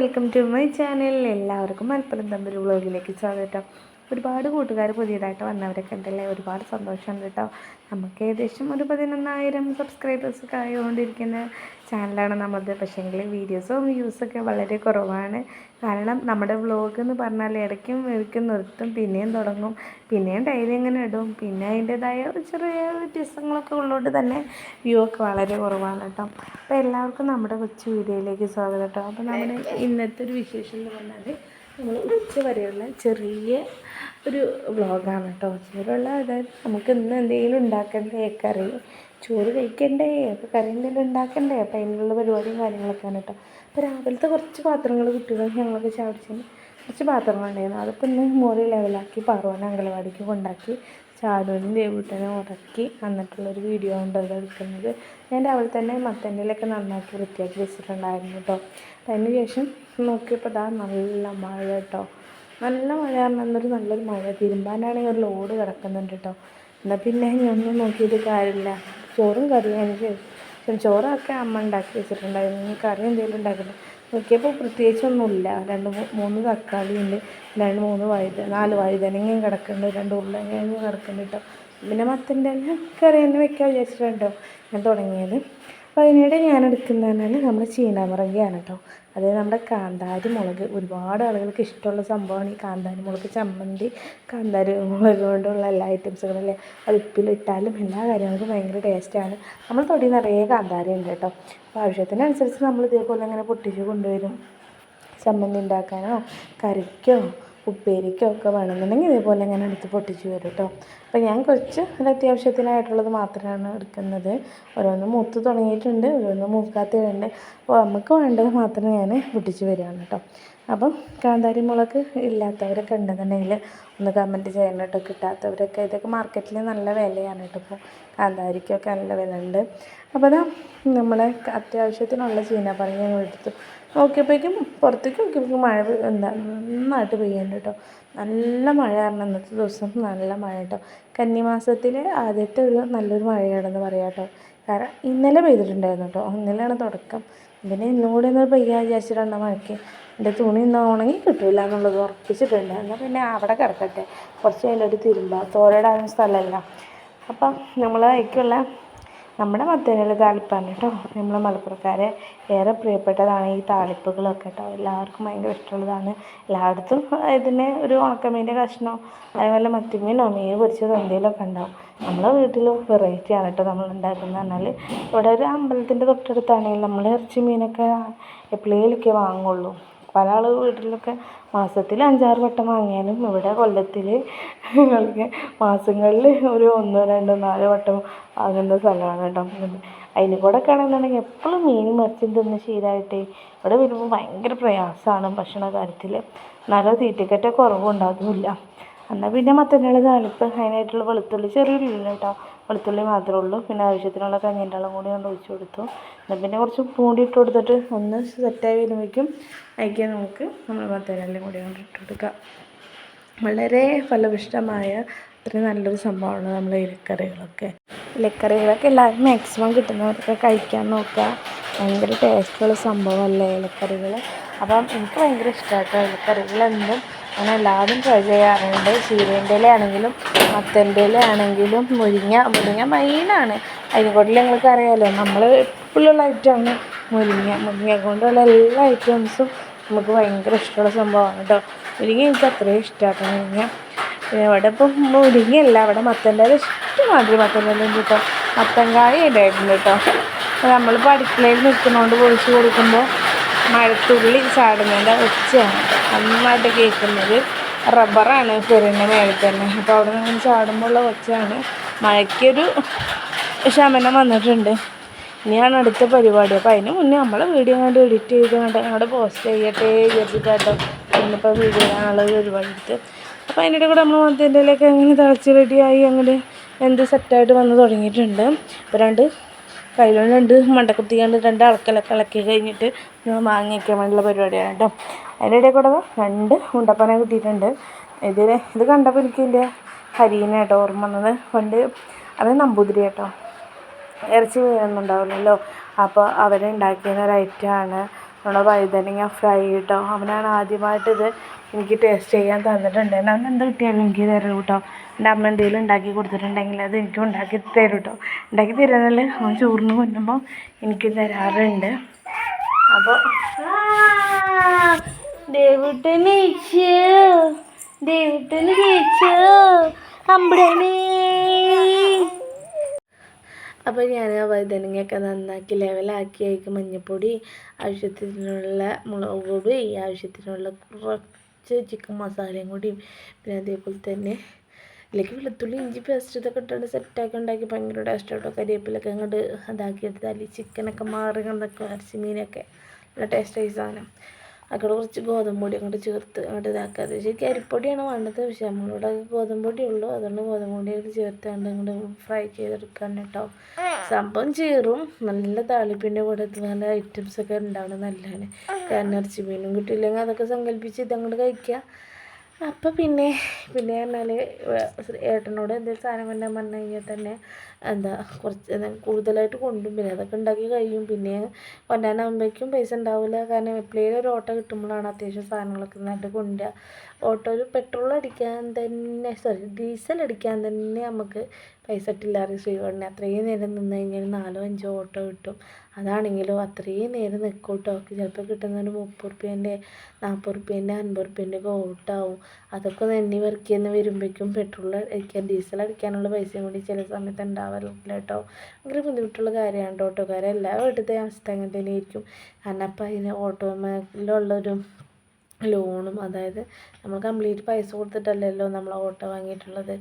Welcome to my channel. എല്ലാവർക്കും മലപ്പുറം തമ്മിൽ വ്ളോഗിലേക്ക് സ്വാഗതം. ഒരുപാട് കൂട്ടുകാർ പുതിയതായിട്ട് വന്നവരൊക്കെ ഉണ്ടല്ലേ? ഒരുപാട് സന്തോഷമുണ്ട് കേട്ടോ. നമുക്ക് ഏകദേശം ഒരു പതിനൊന്നായിരം സബ്സ്ക്രൈബേഴ്സൊക്കെ ആയിക്കൊണ്ടിരിക്കുന്ന ചാനലാണ് നമ്മളത്. പക്ഷേങ്കിൽ വീഡിയോസും വ്യൂസൊക്കെ വളരെ കുറവാണ്. കാരണം നമ്മുടെ വ്ളോഗ് എന്ന് പറഞ്ഞാൽ ഇടയ്ക്കും ഇടയ്ക്കും നിർത്തും പിന്നെയും തുടങ്ങും പിന്നെയും ഡെയിലി ഇങ്ങനെ ഇടും. പിന്നെ അതിന്റെതായ ചെറിയ വ്യത്യാസങ്ങളൊക്കെ ഉള്ളതുകൊണ്ട് തന്നെ വ്യൂ ഒക്കെ വളരെ കുറവാണ് കേട്ടോ. അപ്പോൾ എല്ലാവർക്കും നമ്മുടെ കൊച്ചു വീഡിയോയിലേക്ക് സ്വാഗതം കേട്ടോ. അപ്പോൾ നമ്മുടെ ഇന്നത്തെ ഒരു വിശേഷം എന്ന് പറഞ്ഞാൽ നമ്മൾ ഉച്ച വരെയുള്ള ചെറിയ ഒരു വ്ളോഗാണ് കേട്ടോ. ഉച്ച വരെയുള്ള അതായത് നമുക്ക് ഇന്ന് എന്തെങ്കിലും ഉണ്ടാക്കേണ്ട കറി ചോറ് കഴിക്കണ്ടേ? അപ്പോൾ കറി എന്തെങ്കിലും ഉണ്ടാക്കണ്ടേ? അപ്പോൾ അതിനുള്ള പരിപാടിയും കാര്യങ്ങളൊക്കെയാണ് കേട്ടോ. അപ്പോൾ രാവിലത്തെ കുറച്ച് പാത്രങ്ങൾ കുട്ടികൾ ഞങ്ങളൊക്കെ ചാടിച്ചതിന് കുറച്ച് പാത്രങ്ങളുണ്ടായിരുന്നു അതൊക്കെ ഒന്ന് മോറി ലെവലാക്കി പാറുവാൻ അംഗനവാടിക്ക് കൊണ്ടാക്കി ചാടുവിനും ദേവൂട്ടനും ഉറക്കി എന്നിട്ടുള്ളൊരു വീഡിയോ ഉണ്ട് അത് എടുക്കുന്നത്. ഞാൻ രാവിലെ തന്നെ മത്തന്റെയിലൊക്കെ നന്നാക്കി വൃത്തിയാക്കി വെച്ചിട്ടുണ്ടായിരുന്നു കേട്ടോ. അപ്പം അതിന് ശേഷം നോക്കിയപ്പോൾ ഇതാ നല്ല മഴ കേട്ടോ. നല്ല മഴ കാരണം എന്നൊരു നല്ലൊരു മഴ. തിരുമ്പാനാണെങ്കിൽ ഒരു ലോഡ് കിടക്കുന്നുണ്ട് കേട്ടോ. എന്നാൽ പിന്നെ ഞാനൊന്നും നോക്കിയിട്ട് കാര്യമില്ല. ചോറും കറിയും എനിക്ക് ചോറൊക്കെ അമ്മ ഉണ്ടാക്കി വെച്ചിട്ടുണ്ടായിരുന്നു. ഇനി കറി എന്തെങ്കിലും ഉണ്ടാക്കണം നോക്കിയപ്പോൾ പ്രത്യേകിച്ചൊന്നുമില്ല. രണ്ട് മൂന്ന് തക്കാളി ഉണ്ട്. രണ്ട് മൂന്ന് വഴുത നാല് വഴുതനങ്ങയും കിടക്കുന്നുണ്ട്. രണ്ട് ഉള്ളങ്ങയും കിടക്കുന്നുണ്ട് കേട്ടോ പിന്നെ മത്തന്റെ തന്നെ കറി തന്നെ വെക്കാൻ വിചാരിച്ചിട്ടുണ്ടോ ഞാൻ തുടങ്ങിയത്. അപ്പോൾ അതിനിടെ ഞാൻ എടുക്കുന്നതെന്ന് പറഞ്ഞാൽ നമ്മുടെ ചീനാമുറകിയാണ് കേട്ടോ അതായത് നമ്മുടെ കാന്താരി മുളക് ഒരുപാട് ആളുകൾക്ക് ഇഷ്ടമുള്ള സംഭവമാണ്. ഈ കാന്താരി മുളക് ചമ്മന്തി കാന്താരി മുളക് കൊണ്ടുള്ള എല്ലാ ഐറ്റംസുകളും അല്ലേ? അത് ഉപ്പിലിട്ടാലും എല്ലാ കാര്യങ്ങൾക്കും ഭയങ്കര ടേസ്റ്റാണ് നമ്മൾ തൊടി നിറയെ കാന്താരി ഉണ്ട് കേട്ടോ. അപ്പോൾ ആവശ്യത്തിനനുസരിച്ച് നമ്മൾ ഇതേപോലെ ഇങ്ങനെ പൊട്ടിച്ച് കൊണ്ടുവരും. ചമ്മന്തി ഉണ്ടാക്കാനോ കറിക്കോ ഉപ്പേരിക്കോ ഒക്കെ വേണമെന്നുണ്ടെങ്കിൽ ഇതേപോലെ ഞാൻ എടുത്ത് പൊട്ടിച്ച് വരും കേട്ടോ. അപ്പോൾ ഞാൻ കുറച്ച് ഒരു അത്യാവശ്യത്തിനായിട്ടുള്ളത് മാത്രമാണ് എടുക്കുന്നത്. ഓരോന്ന് മൂത്ത് തുടങ്ങിയിട്ടുണ്ട് ഓരോന്ന് മൂക്കാത്തതുണ്ട് അപ്പോൾ നമുക്ക് വേണ്ടത് മാത്രം ഞാൻ പൊട്ടിച്ച് വരികയാണ് കേട്ടോ. അപ്പം കാന്താരി മുളക് ഇല്ലാത്തവരൊക്കെ ഉണ്ടെന്നുണ്ടെങ്കിൽ ഒന്ന് കമന്റ് ചെയ്യണം കേട്ടോ കിട്ടാത്തവരൊക്കെ ഇതൊക്കെ മാർക്കറ്റിൽ നല്ല വിലയാണ് കേട്ടോ ഇപ്പോൾ കാന്താരിക്കൊക്കെ നല്ല വില ഉണ്ട് അപ്പോൾ അതാ നമ്മളെ അത്യാവശ്യത്തിനുള്ള ചീന പറഞ്ഞ് ഞാൻ എടുത്തു. നോക്കിയപ്പോഴേക്കും പുറത്തേക്ക് നോക്കിയപ്പോഴേക്കും മഴ എന്താ നന്നായിട്ട് പെയ്യുന്നുണ്ട് കേട്ടോ. നല്ല മഴ കാരണം ഇന്നത്തെ ദിവസം നല്ല മഴ കേട്ടോ. കന്നിമാസത്തിലെ ആദ്യത്തെ ഒരു നല്ലൊരു മഴയാണെന്ന് പറയാം കേട്ടോ. കാരണം ഇന്നലെ പെയ്തിട്ടുണ്ടായിരുന്നു കേട്ടോ. ഇന്നലെയാണ് തുടക്കം. പിന്നെ ഇന്നും കൂടി ഒന്ന് പെയ്യാൻ വിചാരിച്ചിട്ടാണ് മഴയ്ക്ക് എന്റെ തുണി ഇന്ന് ഉണങ്ങി കിട്ടില്ല എന്നുള്ളത് ഉറപ്പിച്ചിട്ടുണ്ട്. എന്നാൽ പിന്നെ അവിടെ കിടക്കട്ടെ. കുറച്ച് അതിലൊരു തിരുമ്പ. തോരയിടാനും സ്ഥലമല്ല. അപ്പം നമ്മൾ അതിലേക്കുള്ള നമ്മുടെ മത്തനുള്ള താളിപ്പാണ് കേട്ടോ. നമ്മൾ മലപ്പുറക്കാരെ ഏറെ പ്രിയപ്പെട്ടതാണ് ഈ താളിപ്പുകളൊക്കെ കേട്ടോ. എല്ലാവർക്കും ഭയങ്കര ഇഷ്ടമുള്ളതാണ്. എല്ലായിടത്തും ഇതിന് ഒരു ഉണക്കമീന്റെ കഷ്ണമോ അതേപോലെ മത്തിമീനോ മീൻ പൊരിച്ചതോ എന്തെങ്കിലുമൊക്കെ ഉണ്ടാവും. നമ്മളെ വീട്ടിലും വെറൈറ്റിയാണ് കേട്ടോ നമ്മൾ ഉണ്ടാക്കുന്നത് പറഞ്ഞാൽ ഇവിടെ ഒരു അമ്പലത്തിന്റെ തൊട്ടടുത്താണെങ്കിൽ നമ്മൾ ഇറച്ചി മീനൊക്കെ എപ്പോഴേലൊക്കെ വാങ്ങുള്ളൂ. പല ആൾ വീട്ടിലൊക്കെ മാസത്തിൽ അഞ്ചാറ് വട്ടം വാങ്ങിയാലും ഇവിടെ കൊല്ലത്തിൽ ഞങ്ങൾക്ക് മാസങ്ങളിൽ ഒരു ഒന്നോ രണ്ടോ നാലോ വട്ടം വാങ്ങുന്ന സ്ഥലമാണ് കേട്ടോ. അതിന് കൂടെ കാണുന്നുണ്ടെങ്കിൽ എപ്പോഴും മീൻ മറിച്ചും തിന്ന് ശീലമായിട്ട് ഇവിടെ വരുമ്പോൾ ഭയങ്കര പ്രയാസമാണ് ഭക്ഷണ കാര്യത്തിൽ നല്ല തീറ്റക്കറ്റ കുറവുണ്ടാകുന്നില്ല എന്നാൽ പിന്നെ മത്തനുള്ള താളിപ്പ് അതിനായിട്ടുള്ള വെളുത്തുള്ളി ചെറിയുള്ളി ഇല്ല കേട്ടോ വെളുത്തുള്ളി മാത്രമേ ഉള്ളൂ. പിന്നെ ആവശ്യത്തിനുള്ള കഞ്ഞീന്റെ വെള്ളം കൂടി കൊണ്ട് ഒഴിച്ച് കൊടുത്തു. എന്നാൽ പിന്നെ കുറച്ച് പൂണ്ടി ഇട്ട് കൊടുത്തിട്ട് ഒന്ന് സെറ്റായി വരുമ്പോഴേക്കും അതിലേക്ക് നമുക്ക് നമ്മൾ മത്തനെല്ലാം കൂടി കൊണ്ട് ഇട്ട് കൊടുക്കാം. വളരെ ഫലഭൂഷ്ടമായ അത്രയും നല്ലൊരു സംഭവമാണ് നമ്മൾ ഇലക്കറികളൊക്കെ. ഇലക്കറികളൊക്കെ എല്ലാവരും മാക്സിമം കിട്ടുന്നവരൊക്കെ കഴിക്കാൻ നോക്കുക. ഭയങ്കര ടേസ്റ്റുള്ള സംഭവമല്ലേ ഇലക്കറികൾ അപ്പം എനിക്ക് ഭയങ്കര ഇഷ്ടമായിട്ടുള്ള ഇലക്കറികളെന്തും. അങ്ങനെ ഞാൻ എല്ലാവരും ട്രൈ ചെയ്യാറുണ്ട്. ചീരേന്റെ ഇല ആണെങ്കിലും മത്തന്റെ ആണെങ്കിലും മുരിങ്ങ മുരിങ്ങ മെയിനാണ് അതിനെക്കൂട്ടിൽ നിങ്ങൾക്ക് അറിയാമല്ലോ നമ്മൾ എപ്പോഴുള്ള ഐറ്റമാണ് മുരിങ്ങ. മുരിങ്ങ കൊണ്ടുള്ള എല്ലാ ഐറ്റംസും നമുക്ക് ഭയങ്കര ഇഷ്ടമുള്ള സംഭവമാണ് കേട്ടോ മുരിങ്ങ എനിക്ക് അത്രയും ഇഷ്ടമാണ് മുരിങ്ങ. പിന്നെ ഇവിടെ ഇപ്പം മുരിങ്ങയല്ല അവിടെ മത്തന്റെ ഇല ഇഷ്ടമാതിരി മത്തന്റെ ഇല കേട്ടോ മത്തങ്കായ ഉണ്ടായിട്ടുണ്ട് കേട്ടോ നമ്മളിപ്പോൾ അടുക്കളയിൽ നിൽക്കുന്നതുകൊണ്ട് പൊളിച്ച് കൊടുക്കുമ്പോൾ മഴത്തുള്ളി ചാടുന്നതിന്റെ ഒച്ചയാണ്. നന്നായിട്ട് കേൾക്കുന്നത്. റബ്ബറാണ് പെരിന്റെ മേളിൽ തന്നെ. അപ്പോൾ അവിടെ നിന്ന് ചാടുമ്പോൾ ഉള്ള ഒച്ചയാണ്. മഴയ്ക്കൊരു ശമനം വന്നിട്ടുണ്ട്. ഇനിയാണ് അടുത്ത പരിപാടി. അപ്പോൾ അതിന് മുന്നേ നമ്മളെ വീഡിയോ കണ്ട് എഡിറ്റ് ചെയ്ത് കണ്ട് അങ്ങോട്ട് പോസ്റ്റ് ചെയ്യട്ടെ വിചാരിച്ചിട്ടാട്ടോ. ഇന്നിപ്പോൾ വീഡിയോ കാണാനുള്ള പരിപാടി എടുത്ത്. അപ്പോൾ അതിന്റെ കൂടെ നമ്മൾ മത്തന്റെയിലൊക്കെ അങ്ങനെ തിളച്ച് റെഡിയായി അങ്ങനെ എന്ത് സെറ്റായിട്ട് വന്ന് തുടങ്ങിയിട്ടുണ്ട്. അപ്പോൾ രണ്ട് കയ്യിലുണ്ട് രണ്ട് മണ്ടക്കുത്തി കണ്ട് രണ്ട് അളക്കലൊക്കെ ഇളക്കി കഴിഞ്ഞിട്ട് നിങ്ങൾ മാങ്ങ വേണ്ടിയുള്ള പരിപാടിയാണ് കേട്ടോ. ഇടയിൽ കൂടെ രണ്ട് ഉണ്ടപ്പനെ കിട്ടിയിട്ടുണ്ട്. ഇതിൽ ഇത് കണ്ടപ്പോൾ എനിക്ക് വലിയ ഹരീന കേട്ടോ ഓർമ്മ വന്നത്. പണ്ട് അത് നമ്പൂതിരി കേട്ടോ. ഇറച്ചി വീഴുന്നുണ്ടാവില്ലല്ലോ അപ്പോൾ അവരുണ്ടാക്കിയ ഒരു ഐറ്റമാണ് നമ്മുടെ വഴുതനങ്ങ ഫ്രൈ കേട്ടോ. അവനാണ് ആദ്യമായിട്ട് ഇത് എനിക്ക് ടേസ്റ്റ് ചെയ്യാൻ തന്നിട്ടുണ്ട്. അവൻ എന്ത് കിട്ടിയാലും എനിക്ക് തരും കേട്ടോ. എന്റെ അമ്മ എന്തെങ്കിലും ഉണ്ടാക്കി കൊടുത്തിട്ടുണ്ടെങ്കിൽ അത് എനിക്ക് ഉണ്ടാക്കി തരും കേട്ടോ. ഉണ്ടാക്കി തരുന്നതിൽ അവൻ ചോറിന് കൊണ്ടുമ്പോൾ എനിക്ക് തരാറുണ്ട്. അപ്പോൾ ദേവുട്ടന് അപ്പോൾ ഞാൻ ആ വഴുതനങ്ങയൊക്കെ നന്നാക്കി ലെവലാക്കി അതിക്ക് മഞ്ഞപ്പൊടി ആവശ്യത്തിനുള്ള മുളക് പൊടി ആവശ്യത്തിനുള്ള കുറച്ച് ചിക്കൻ മസാലയും കൂടിയും പിന്നെ അതേപോലെ തന്നെ ഇതിലേക്ക് വെളുത്തുള്ളി ഇഞ്ചി പേസ്റ്റ് ഇതൊക്കെ ഇട്ടുകൊണ്ട് സെറ്റാക്കി ഉണ്ടാക്കി ഭയങ്കര ടേസ്റ്റ് കേട്ടോ കരിവേപ്പിലൊക്കെ അങ്ങോട്ട് ഇതാക്കി എടുത്താൽ ചിക്കനൊക്കെ മാറി കണ്ടൊക്കെ ഇറച്ചി മീനൊക്കെ. നല്ല ടേസ്റ്റായി സാധനം. അങ്ങോട്ട് കുറച്ച് ഗോതമ്പ് പൊടി അങ്ങോട്ട് ചേർത്ത് അങ്ങോട്ട് ഇതാക്കാതെ. ശരിക്കും അരിപ്പൊടിയാണ് വേണ്ടത്. പക്ഷേ നമ്മളിവിടെ ഗോതമ്പ് പൊടി ഉള്ളൂ. അതുകൊണ്ട് ഗോതമ്പ് പൊടി അങ്ങോട്ട് ചേർത്താണ്ട് അങ്ങോട്ട് ഫ്രൈ ചെയ്തെടുക്കാൻ കേട്ടോ. സംഭവം ചേറും. നല്ല താളിപ്പിന്റെ കൂടെ നല്ല ഐറ്റംസൊക്കെ ഉണ്ടാവണം നല്ലതാണ്. കാരണം ഇറച്ചി മീനും കിട്ടിയില്ലെങ്കിൽ അതൊക്കെ സങ്കല്പിച്ച് ഇതങ്ങോട്ട് കഴിക്കുക. അപ്പം പിന്നെ പിന്നെ പറഞ്ഞാൽ ഏട്ടനോട് എന്തെങ്കിലും സാധനം കൊണ്ടാൽ പറഞ്ഞു കഴിഞ്ഞാൽ തന്നെ എന്താ കുറച്ച് കൂടുതലായിട്ട് കൊണ്ടും. പിന്നെ അതൊക്കെ ഉണ്ടാക്കി കഴിയും. പിന്നെ കൊണ്ടാനാകുമ്പോഴേക്കും പൈസ ഉണ്ടാവില്ല. കാരണം എപ്പോഴേലും ഒരു ഓട്ടോ കിട്ടുമ്പോഴാണ് അത്യാവശ്യം സാധനങ്ങളൊക്കെ നന്നായിട്ട് കൊണ്ടുവരിക. ഓട്ടോയിൽ പെട്രോൾ അടിക്കാൻ തന്നെ സോറി ഡീസൽ അടിക്കാൻ തന്നെ നമുക്ക് പൈസ ഇട്ടില്ലാതെ ശ്രീകോടിനെ അത്രയും നേരം നിന്ന് കഴിഞ്ഞാൽ നാലോ അഞ്ചോ ഓട്ടോ കിട്ടും. അതാണെങ്കിലും അത്രയും നേരം നിൽക്കും കേട്ടോ. ചിലപ്പോൾ കിട്ടുന്നൊരു മുപ്പത് റുപ്യേന്റെ നാൽപ്പത് റുപ്യേന്റെ അൻപത് റുപ്യേന്റെ ഒക്കെ ഓട്ടാവും. അതൊക്കെ എണ്ണി വർക്ക് വരുമ്പോഴേക്കും പെട്രോൾ അടിക്കാൻ ഡീസൽ അടിക്കാനുള്ള പൈസയും കൂടി ചില സമയത്ത് ഉണ്ടാവാറില്ല കേട്ടോ. ഭയങ്കര ബുദ്ധിമുട്ടുള്ള കാര്യമാണ് ഓട്ടോക്കാരെ എല്ലാ വീട്ടിലത്തെ അവസ്ഥ അങ്ങനെ തന്നെ ആയിരിക്കും കാരണം അപ്പം അതിന് ഓട്ടോമേലുള്ളൊരു ലോണും അതായത് നമ്മൾ കംപ്ലീറ്റ് പൈസ കൊടുത്തിട്ടല്ലല്ലോ നമ്മൾ ഓട്ടോ വാങ്ങിയിട്ടുള്ളത്.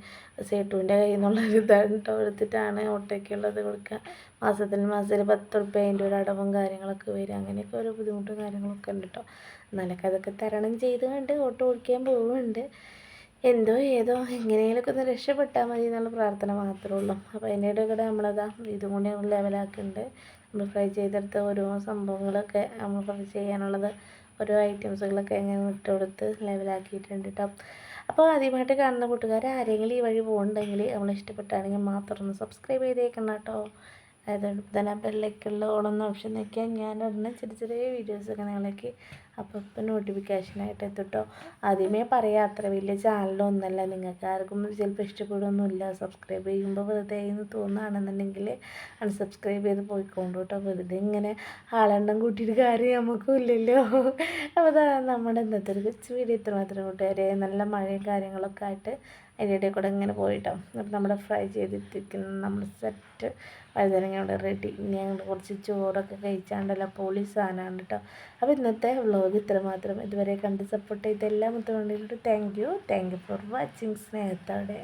സേട്ടുവിന്റെ കയ്യിൽ നിന്നുള്ള ഒരു ഇതായിട്ടോ എടുത്തിട്ടാണ് ഓട്ടോയ്ക്കുള്ളത് കൊടുക്കുക. മാസത്തിൽ മാസത്തിൽ പത്ത് ഉറുപ്പ്യ അതിന്റെ ഒരു അടവും കാര്യങ്ങളൊക്കെ വരും അങ്ങനെയൊക്കെ ഓരോ ബുദ്ധിമുട്ടും കാര്യങ്ങളൊക്കെ ഉണ്ട് കേട്ടോ എന്നാലൊക്കെ അതൊക്കെ തരണം ചെയ്ത് കണ്ട് ഓട്ടോ ഓടിക്കാൻ പോവുന്നുണ്ട്. എന്തോ ഏതോ എങ്ങനെയെങ്കിലുമൊക്കെ ഒന്ന് രക്ഷപ്പെട്ടാൽ മതി എന്നുള്ള പ്രാർത്ഥന മാത്രമേ ഉള്ളൂ. അപ്പോൾ അതിന്റെ ഇടയിൽ നമ്മളതാ ഇതും കൂടി ലെവലാക്കുന്നുണ്ട്. നമ്മൾ ഫ്രൈ ചെയ്തെടുത്ത ഓരോ സംഭവങ്ങളൊക്കെ നമ്മൾ ഫ്രൈ ചെയ്യാനുള്ളത് ഓരോ ഐറ്റംസുകളൊക്കെ ഇങ്ങനെ ഇട്ട് കൊടുത്ത് ലെവലാക്കിയിട്ടുണ്ട് കേട്ടോ അപ്പോൾ ആദ്യമായിട്ട് കാണുന്ന കൂട്ടുകാർ ആരെങ്കിലും ഈ വഴി പോകുന്നുണ്ടെങ്കിൽ നമ്മൾ ഇഷ്ടപ്പെട്ടാണെങ്കിൽ മാത്രം ഒന്ന് സബ്സ്ക്രൈബ് ചെയ്തേക്കണം കേട്ടോ തന്നെ ബെല്ലൈക്കുള്ള ഓളൊന്ന് ഓപ്ഷൻ നോക്കിയാൽ ഞാൻ ഉടനെ ചെറിയ ചെറിയ വീഡിയോസൊക്കെ നിങ്ങളേക്ക് അപ്പം നോട്ടിഫിക്കേഷനായിട്ട് എത്തിട്ടോ ആദ്യമേ പറയാം അത്ര വലിയ ചാനലൊന്നുമല്ല നിങ്ങൾക്ക് ആർക്കും ചിലപ്പോൾ ഇഷ്ടപ്പെടുകയൊന്നുമില്ല സബ്സ്ക്രൈബ് ചെയ്യുമ്പോൾ വെറുതെ എന്ന് തോന്നുകയാണെന്നുണ്ടെങ്കിൽ അൺസബ്സ്ക്രൈബ് ചെയ്ത് പോയിക്കൊണ്ട് കേട്ടോ വെറുതെ ഇങ്ങനെ ആളെണ്ണം കൂട്ടിയിട്ട് കാര്യം നമുക്കും ഇല്ലല്ലോ. അപ്പോൾ നമ്മുടെ ഇന്നത്തെ ഒരു കൊച്ചു വീഡിയോ ഇത്ര മാത്രം കൂട്ടുകാരെ. നല്ല മഴയും കാര്യങ്ങളൊക്കെ ആയിട്ട് അതിന്റെ കൂടെ ഇങ്ങനെ പോയിട്ടോ. അപ്പോൾ നമ്മുടെ ഫ്രൈ ചെയ്തിട്ടിരിക്കുന്ന നമ്മൾ സെറ്റ് വഴുതനങ്ങയോടെ റെഡി ഇനി ഞങ്ങൾ കുറച്ച് ചോറൊക്കെ കഴിച്ചാണ്ടല്ലോ പൊളി സാധനമാണ് കേട്ടോ അപ്പോൾ ഇന്നത്തെ വ്ളോഗ് ഇത്രമാത്രം. ഇതുവരെ കണ്ട് സപ്പോർട്ട് ചെയ്ത എല്ലാ മുത്തം വേണ്ടിയിട്ട് thank you thank you for watching സ്നേഹത്തോടെ.